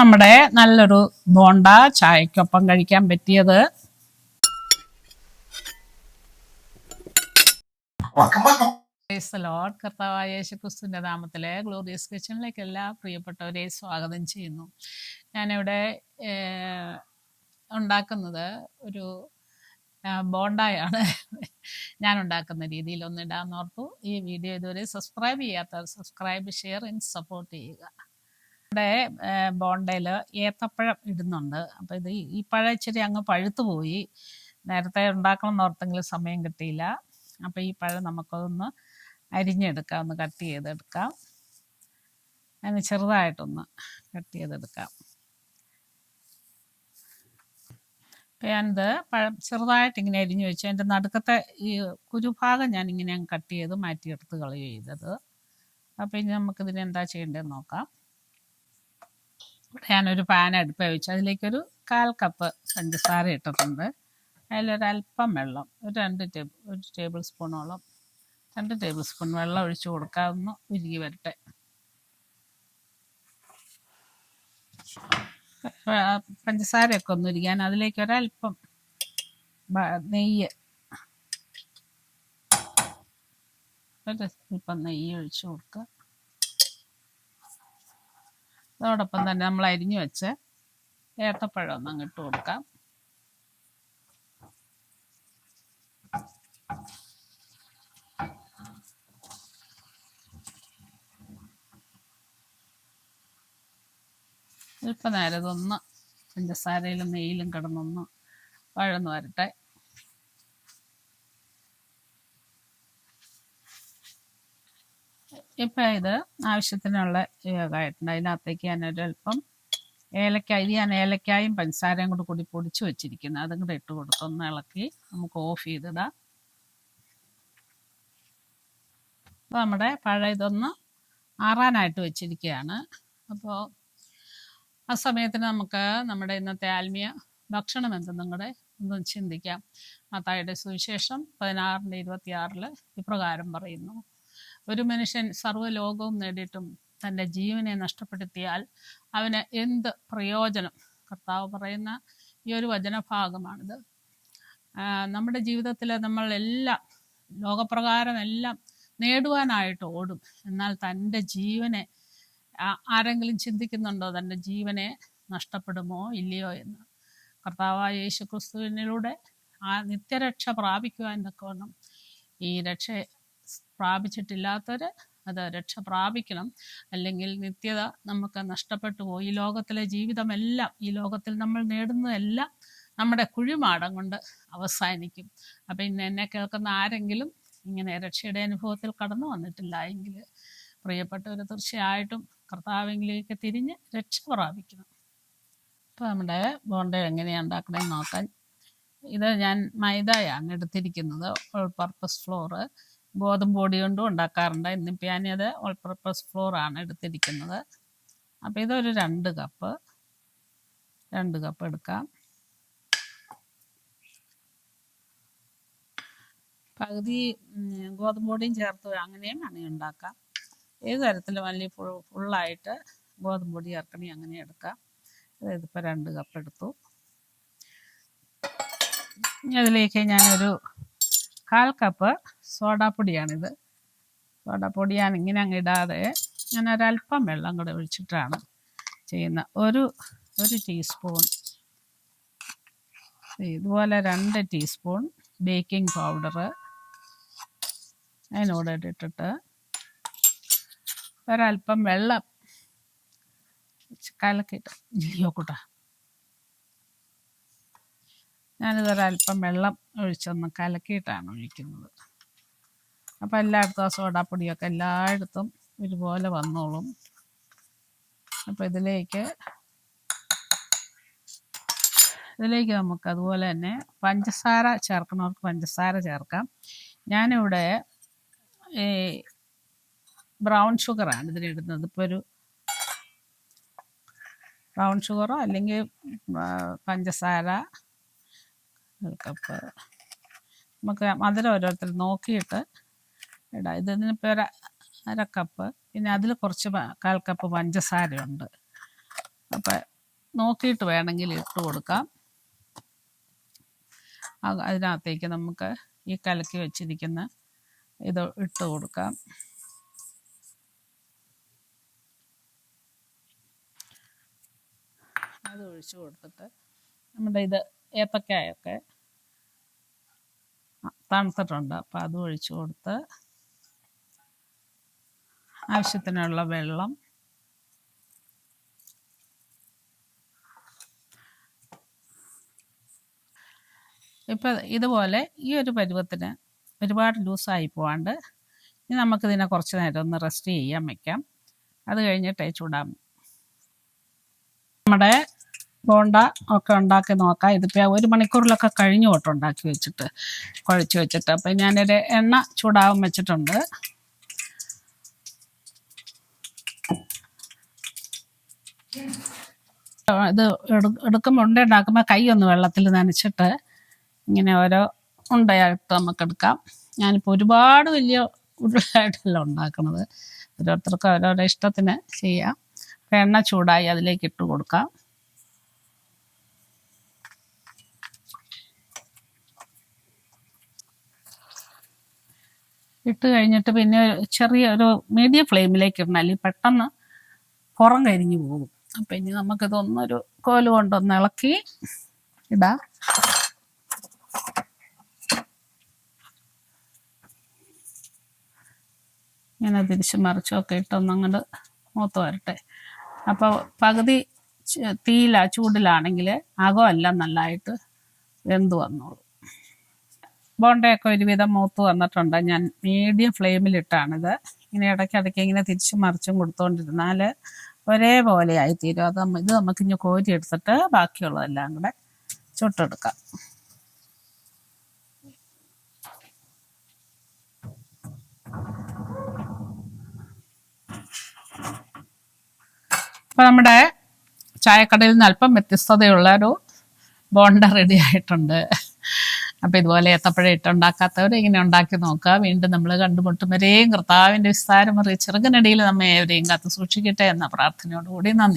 നമ്മുടെ നല്ലൊരു ബോണ്ട ചായക്കൊപ്പം കഴിക്കാൻ പറ്റിയത്. കർത്താവായ യേശു ക്രിസ്തുവിന്റെ നാമത്തിലെ ഗ്ലോറിയസ് കിച്ചണിലേക്ക് എല്ലാ പ്രിയപ്പെട്ടവരെ സ്വാഗതം ചെയ്യുന്നു. ഞാനിവിടെ ഉണ്ടാക്കുന്നത് ഒരു ബോണ്ടായാണ്. ഞാൻ ഉണ്ടാക്കുന്ന രീതിയിൽ ഒന്ന് ഇടാന്ന് ഓർത്തു. ഈ വീഡിയോ ഇതുവരെ സബ്സ്ക്രൈബ് ചെയ്യാത്തവർ സബ്സ്ക്രൈബ് ഷെയർ ആൻഡ് സപ്പോർട്ട് ചെയ്യുക. ഇവിടെ ബോണ്ടയിൽ ഏത്തപ്പഴം ഇടുന്നുണ്ട്. അപ്പോൾ ഇത് ഈ പഴം ഇച്ചിരി അങ്ങ് പഴുത്തു പോയി. നേരത്തെ ഉണ്ടാക്കണം എന്ന് ഓർത്തെങ്കിലും സമയം കിട്ടിയില്ല. അപ്പോൾ ഈ പഴം നമുക്കതൊന്ന് അരിഞ്ഞെടുക്കാം. ഒന്ന് കട്ട് ചെയ്തെടുക്കാം. അതിന് ചെറുതായിട്ടൊന്ന് കട്ട് ചെയ്തെടുക്കാം. അപ്പോൾ ഞാനിത് പഴം ചെറുതായിട്ട് ഇങ്ങനെ അരിഞ്ഞു വെച്ചു. അതിന്റെ നടുക്കത്തെ ഈ കുരുഭാഗം ഞാൻ ഇങ്ങനെ കട്ട് ചെയ്ത് മാറ്റിയെടുത്ത് കളയുക ചെയ്തത്. അപ്പോൾ ഇനി നമുക്കിതിന് എന്താ ചെയ്യേണ്ടതെന്ന് നോക്കാം. ഞാനൊരു പാൻ അടുപ്പ് വെച്ചു അതിലേക്കൊരു കാൽ കപ്പ് പഞ്ചസാര ഇട്ടിട്ടുണ്ട്. അതിലൊരല്പം വെള്ളം ഒരു രണ്ട് ടേബിൾ ഒരു ടേബിൾ സ്പൂണോളം രണ്ട് ടേബിൾ സ്പൂൺ വെള്ളം ഒഴിച്ച് കൊടുക്കാവുന്ന ഉരുകി വരട്ടെ. പഞ്ചസാരയൊക്കെ ഒന്ന് ഉരുകാൻ അതിലേക്ക് ഒരല്പം നെയ്യ് ഒരു അല്പം നെയ്യ് ഒഴിച്ച് കൊടുക്കുക. അതോടൊപ്പം തന്നെ നമ്മൾ അരിഞ്ഞു വെച്ച് ഏത്തപ്പഴം ഒന്ന് അങ്ങിട്ട് കൊടുക്കാം. അല്പനേരം ഇതൊന്ന് പഞ്ചസാരയിലും നെയ്യിലും കിടന്നൊന്ന് വഴന്ന് വരട്ടെ. ഇപ്പം ഇത് ആവശ്യത്തിനുള്ള യോഗമായിട്ടുണ്ട് അതിനകത്തേക്ക് ഞാനൊരു അല്പം ഏലക്കായ ഇത് ഞാൻ ഏലക്കായും പഞ്ചസാരയും കൂടി കൂടി പൊടിച്ച് വെച്ചിരിക്കുന്നത് അതും കൂടെ ഇട്ട് കൊടുത്തു ഒന്ന് ഇളക്കി നമുക്ക് ഓഫ് ചെയ്തിടാം. അപ്പോൾ നമ്മുടെ പഴയ ഇതൊന്ന് ആറാനായിട്ട് വെച്ചിരിക്കുകയാണ്. അപ്പോൾ ആ സമയത്തിന് നമുക്ക് നമ്മുടെ ഇന്നത്തെ ആത്മീയ ഭക്ഷണം എന്തെന്നും കൂടെ ഒന്ന് ചിന്തിക്കാം. മത്തായുടെ സുവിശേഷം പതിനാറിന്റെ ഇരുപത്തിയാറിൽ ഇപ്രകാരം പറയുന്നു. ഒരു മനുഷ്യൻ സർവലോകവും നേടിയിട്ടും തന്റെ ജീവനെ നഷ്ടപ്പെടുത്തിയാൽ അവന് എന്ത് പ്രയോജനം? കർത്താവ് പറയുന്ന ഈ ഒരു വചനഭാഗമാണിത്. നമ്മുടെ ജീവിതത്തിൽ നമ്മൾ എല്ലാം ലോകപ്രകാരം എല്ലാം നേടുവാനായിട്ട് ഓടും. എന്നാൽ തന്റെ ജീവനെ ആരെങ്കിലും ചിന്തിക്കുന്നുണ്ടോ തന്റെ ജീവനെ നഷ്ടപ്പെടുമോ ഇല്ലയോ എന്ന്? കർത്താവായ യേശു ക്രിസ്തുവിനിലൂടെ ആ നിത്യരക്ഷ പ്രാപിക്കുവാൻ തക്കവണ്ണം ഈ രക്ഷ പ്രാപിച്ചിട്ടില്ലാത്തവർ അത് രക്ഷ പ്രാപിക്കണം. അല്ലെങ്കിൽ നിത്യത നമുക്ക് നഷ്ടപ്പെട്ടു പോകും ഈ ലോകത്തിലെ ജീവിതമെല്ലാം ഈ ലോകത്തിൽ നമ്മൾ നേടുന്നതെല്ലാം നമ്മുടെ കുഴിമാടം കൊണ്ട് അവസാനിക്കും. അപ്പം ഇന്ന് എന്നെ കേൾക്കുന്ന ആരെങ്കിലും ഇങ്ങനെ രക്ഷയുടെ അനുഭവത്തിൽ കടന്നു വന്നിട്ടില്ല എങ്കിൽ പ്രിയപ്പെട്ടവർ തീർച്ചയായിട്ടും കർത്താവെങ്കിലേക്ക് തിരിഞ്ഞ് രക്ഷ പ്രാപിക്കണം. അപ്പോൾ നമ്മുടെ ബോണ്ട എങ്ങനെയാണ് ഉണ്ടാക്കണമെന്ന് നോക്കാൻ. ഇത് ഞാൻ മൈദയാണ് എടുത്തിരിക്കുന്നത്. ഓൾ പർപ്പസ് ഫ്ലോറ് ഗോതമ്പ് പൊടി കൊണ്ടും ഉണ്ടാക്കാറുണ്ട്. ഇന്നിപ്പോൾ ഞാനത് ഓൾ പർപ്പസ് ഫ്ലോറാണ് എടുത്തിരിക്കുന്നത്. അപ്പോൾ ഇതൊരു രണ്ട് കപ്പ് രണ്ട് കപ്പ് എടുക്കാം. പകുതി ഗോതമ്പ് പൊടിയും ചേർത്ത് അങ്ങനെയും വേണമെങ്കിൽ ഉണ്ടാക്കാം. ഏത് തരത്തിലും അല്ലെങ്കിൽ ഫുൾ ഫുള്ളായിട്ട് ഗോതമ്പ് പൊടി ഇറക്കണി അങ്ങനെ എടുക്കാം. അതായത് ഇപ്പോൾ രണ്ട് കപ്പ് എടുത്തു. ഇനി അതിലേക്ക് ഞാനൊരു കാൽ കപ്പ് സോഡാപ്പൊടിയാണിത്. സോഡാപ്പൊടി ഞാൻ ഇങ്ങനെ അങ്ങ് ഇടാതെ ഞാൻ ഒരല്പം വെള്ളം കൂടെ ഒഴിച്ചിട്ടാണ് ചെയ്യുന്നത്. ഒരു ഒരു ടീസ്പൂൺ. ഇതുപോലെ രണ്ട് ടീസ്പൂൺ ബേക്കിംഗ് പൗഡർ അതിനോട് ഇട്ടിട്ട് ഒരല്പം വെള്ളം. കലക്കിയിട്ട്. ഇല്ലയോ കൂട്ടാ. ഞാനിതൊരല്പം വെള്ളം ഒഴിച്ചൊന്ന് കലക്കിയിട്ടാണ് ഒഴിക്കുന്നത്. അപ്പം എല്ലായിടത്തും ആ സോഡാപ്പൊടിയൊക്കെ എല്ലായിടത്തും ഒരുപോലെ വന്നോളും. അപ്പം ഇതിലേക്ക് ഇതിലേക്ക് നമുക്ക് അതുപോലെ തന്നെ പഞ്ചസാര ചേർക്കണവർക്ക് പഞ്ചസാര ചേർക്കാം. ഞാനിവിടെ ഈ ബ്രൗൺ ഷുഗറാണ് ഇതിലിടുന്നത് ഇപ്പോൾ ഒരു ബ്രൗൺ ഷുഗറോ അല്ലെങ്കിൽ പഞ്ചസാര കപ്പ് നമുക്ക് മധുരം ഓരോരുത്തർ നോക്കിയിട്ട് ഇടാം. ഇതിനിപ്പോൾ ഒരു അര കപ്പ് പിന്നെ അതിൽ കുറച്ച് കാൽ കപ്പ് പഞ്ചസാരയുണ്ട്. അപ്പം നോക്കിയിട്ട് വേണമെങ്കിൽ ഇട്ട് കൊടുക്കാം. അത് അതിനകത്തേക്ക് നമുക്ക് ഈ കലക്കി വെച്ചിരിക്കുന്ന ഇത് ഇട്ട് കൊടുക്കാം. അത് ഒഴിച്ചു കൊടുത്തിട്ട് നമ്മുടെ ഇത് ഏത്തക്കായൊക്കെ തണുത്തിട്ടുണ്ട്. അപ്പം അത് ഒഴിച്ചു കൊടുത്ത് ആവശ്യത്തിനുള്ള വെള്ളം ഇപ്പം ഇതുപോലെ ഈ ഒരു പരുവത്തിന് ഒരുപാട് ലൂസായി പോവാണ്ട് ഇനി നമുക്കിതിനെ കുറച്ച് നേരം ഒന്ന് റെസ്റ്റ് ചെയ്യാൻ വയ്ക്കാം അത് കഴിഞ്ഞിട്ടേ ചൂടാം നമ്മുടെ ബോണ്ട ഒക്കെ ഉണ്ടാക്കി നോക്കാം. ഇതിപ്പോൾ ഒരു മണിക്കൂറിലൊക്കെ കഴിഞ്ഞു തൊട്ട് ഉണ്ടാക്കി വെച്ചിട്ട്. കുഴച്ച് വെച്ചിട്ട്. അപ്പം ഞാനൊരു എണ്ണ ചൂടാവും വെച്ചിട്ടുണ്ട്. ഇത് എടുക്കുമ്പോൾ ഉണ്ട ഉണ്ടാക്കുമ്പോൾ കൈ ഒന്ന് വെള്ളത്തിൽ നനച്ചിട്ട് ഇങ്ങനെ ഓരോ ഉണ്ടയായിട്ട് നമുക്ക് എടുക്കാം. ഞാനിപ്പോൾ ഒരുപാട് വലിയ ഉരുളയായിട്ടല്ല ഉണ്ടാക്കുന്നത് ഓരോരുത്തർക്കും ഓരോരോ ഇഷ്ടത്തിന് ചെയ്യാം. എണ്ണ ചൂടായി അതിലേക്ക് ഇട്ട് കൊടുക്കാം. ഇട്ട് കഴിഞ്ഞിട്ട് പിന്നെ ചെറിയ ഒരു മീഡിയം ഫ്ലെയിമിലേക്ക് ഇടണം. അല്ലെങ്കിൽ പെട്ടെന്ന് പുറം കരിഞ്ഞു പോകും. അപ്പം ഇനി നമുക്കിതൊന്നൊരു കോൽ കൊണ്ടൊന്ന് ഇളക്കി ഇടാം. ഇങ്ങനെ തിരിച്ച് മറിച്ചൊക്കെ ഇട്ടൊന്ന് അങ്ങോട്ട് മൂത്ത് വരട്ടെ. അപ്പോൾ പകുതി തീയില ചൂടിലാണെങ്കിൽ അകമല്ല നല്ലതായിട്ട് വെന്ത് വന്നോളൂ. ബോണ്ടയൊക്കെ ഒരുവിധം മൂത്ത് വന്നിട്ടുണ്ട്. ഞാൻ മീഡിയം ഫ്ലെയിമിലിട്ടാണിത് ഇങ്ങനെ ഇടയ്ക്കിടയ്ക്ക് ഇങ്ങനെ തിരിച്ചു മറിച്ചും കൊടുത്തുകൊണ്ടിരുന്നാൽ ഒരേപോലെ ആയിത്തീരും. അത് ഇത് നമുക്ക് ഇനി കോരി എടുത്തിട്ട് ബാക്കിയുള്ളതെല്ലാം കൂടെ ചുട്ടെടുക്കാം. അപ്പോൾ നമ്മുടെ ചായക്കടയിൽ നിന്ന് അല്പം വ്യത്യസ്തതയുള്ള ഒരു ബോണ്ട റെഡി ആയിട്ടുണ്ട്. അപ്പോൾ ഇതുപോലെ ഏത്തപ്പഴം ഇട്ടുണ്ടാക്കാത്തവരെ ഇങ്ങനെ ഉണ്ടാക്കി നോക്കുക. വീണ്ടും നമ്മൾ കണ്ടുമുട്ടും വരെയും കർത്താവിന്റെ വിസ്താരം അറിയ നമ്മെ അവരെയും കാത്തു സൂക്ഷിക്കട്ടെ എന്ന പ്രാർത്ഥനയോടുകൂടി നന്ദി.